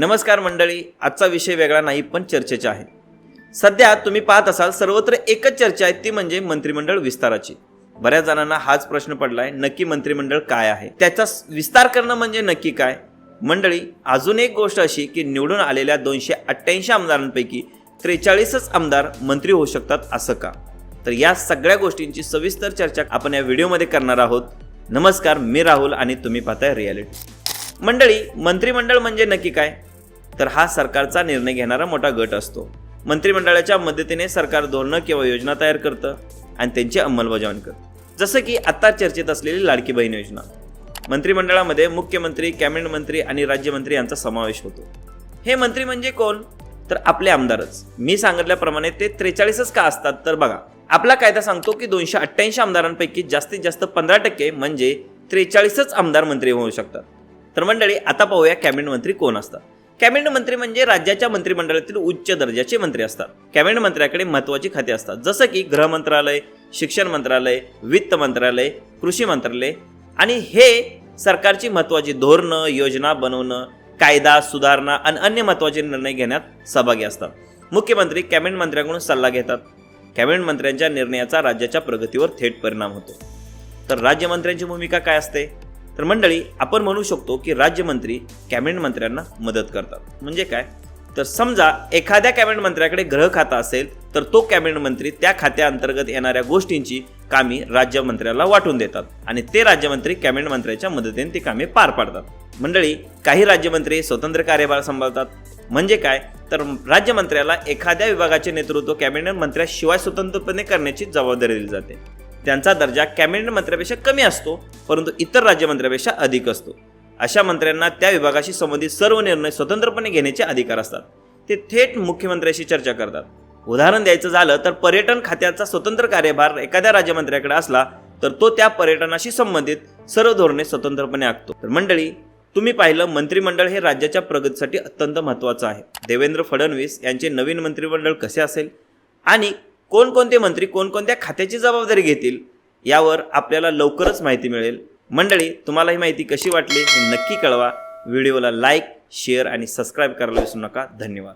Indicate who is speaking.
Speaker 1: नमस्कार मंडळी आजचा विषय वेगळा नाही पण चर्चेचा आहे. सध्या तुम्ही पाहत असाल सर्वत्र एकच चर्चा आहे ती म्हणजे मंत्रिमंडळ विस्ताराची. बऱ्याच जणांना हाच प्रश्न पडलाय नक्की मंत्रिमंडळ काय आहे? त्याचा विस्तार करणं म्हणजे नक्की काय? मंडळी अजून एक गोष्ट अशी की निवडून आलेल्या दोनशे अठ्ठ्याऐंशी आमदारांपैकी त्रेचाळीसच आमदार मंत्री होऊ शकतात असं का? तर या सगळ्या गोष्टींची सविस्तर चर्चा आपण या व्हिडिओमध्ये करणार आहोत. नमस्कार मी राहुल आणि तुम्ही पाहताय रियालिटी मंडळी मंत्रिमंडळ म्हणजे नक्की काय? तर हा सरकारचा निर्णय घेणारा मोठा गट असतो. मंत्रिमंडळाच्या मदतीने सरकार धोरणं किंवा योजना तयार करतं आणि त्यांची अंमलबजावणी करतं. जसं की आत्ता चर्चेत असलेली लाडकी बहीण योजना. मंत्रिमंडळामध्ये मुख्यमंत्री कॅबिनेट मंत्री आणि राज्यमंत्री यांचा समावेश होतो. हे मंत्री म्हणजे कोण? तर आपले आमदारच. मी सांगितल्याप्रमाणे ते त्रेचाळीसच का असतात? तर बघा आपला कायदा सांगतो की दोनशे अठ्ठ्याऐंशी आमदारांपैकी जास्तीत जास्त पंधरा टक्के म्हणजे त्रेचाळीसच आमदार मंत्री होऊ शकतात. तर मंडळी आता पाहूया कॅबिनेट मंत्री कोण असतात? कॅबिनेट मंत्री म्हणजे राज्याच्या मंत्रिमंडळातील उच्च दर्जाचे मंत्री असतात. कॅबिनेट मंत्र्याकडे महत्वाची खाती असतात. जसं की गृह मंत्रालय शिक्षण मंत्रालय वित्त मंत्रालय कृषी मंत्रालय. आणि हे सरकारची महत्वाची धोरणं योजना बनवणं कायदा सुधारणा आणि अन्य महत्त्वाचे निर्णय घेण्यात सहभागी असतात. मुख्यमंत्री कॅबिनेट मंत्र्यांकडून सल्ला घेतात. कॅबिनेट मंत्र्यांच्या निर्णयाचा राज्याच्या प्रगतीवर थेट परिणाम होतो. तर राज्यमंत्र्यांची भूमिका काय असते? तर मंडळी आपण म्हणू शकतो की राज्यमंत्री कॅबिनेट मंत्र्यांना मदत करतात. म्हणजे काय? तर समजा एखाद्या कॅबिनेट मंत्र्याकडे ग्रह खाता असेल तर तो कॅबिनेट मंत्री त्या खात्याअंतर्गत येणाऱ्या गोष्टींची कामे राज्यमंत्र्याला वाटून देतात आणि ते राज्यमंत्री कॅबिनेट मंत्र्याच्या मदतीने ती कामे पार पाडतात. मंडळी काही राज्यमंत्री स्वतंत्र कार्यभार सांभाळतात. म्हणजे काय? तर राज्यमंत्र्याला एखाद्या विभागाचे नेतृत्व कॅबिनेट मंत्र्याशिवाय स्वतंत्रपणे करण्याची जबाबदारी दिली जाते. त्यांचा दर्जा कॅबिनेट मंत्र्यापेक्षा कमी असतो परंतु इतर राज्यमंत्र्यापेक्षा अधिक असतो. अशा मंत्र्यांना त्या विभागाशी संबंधित सर्व निर्णय स्वतंत्रपणे घेण्याचे अधिकार असतात. ते थेट मुख्यमंत्र्याशी चर्चा करतात. उदाहरण द्यायचं झालं तर पर्यटन खात्याचा स्वतंत्र कार्यभार एखाद्या राज्यमंत्र्याकडे असला तर तो त्या पर्यटनाशी संबंधित सर्व धोरणे स्वतंत्रपणे आखतो. तर मंडळी तुम्ही पाहिलं मंत्रिमंडळ हे राज्याच्या प्रगतीसाठी अत्यंत महत्त्वाचं आहे. देवेंद्र फडणवीस यांचे नवीन मंत्रिमंडळ कसे असेल? आणि कोणकोणते मंत्री कोणकोणत्या खात्याची जबाबदारी घेतील यावर आपल्याला लवकरच माहिती मिळेल. मंडळी तुम्हाला ही माहिती कशी वाटली हे नक्की कळवा. व्हिडिओला लाईक शेअर आणि सबस्क्राईब करायला विसरू नका. धन्यवाद.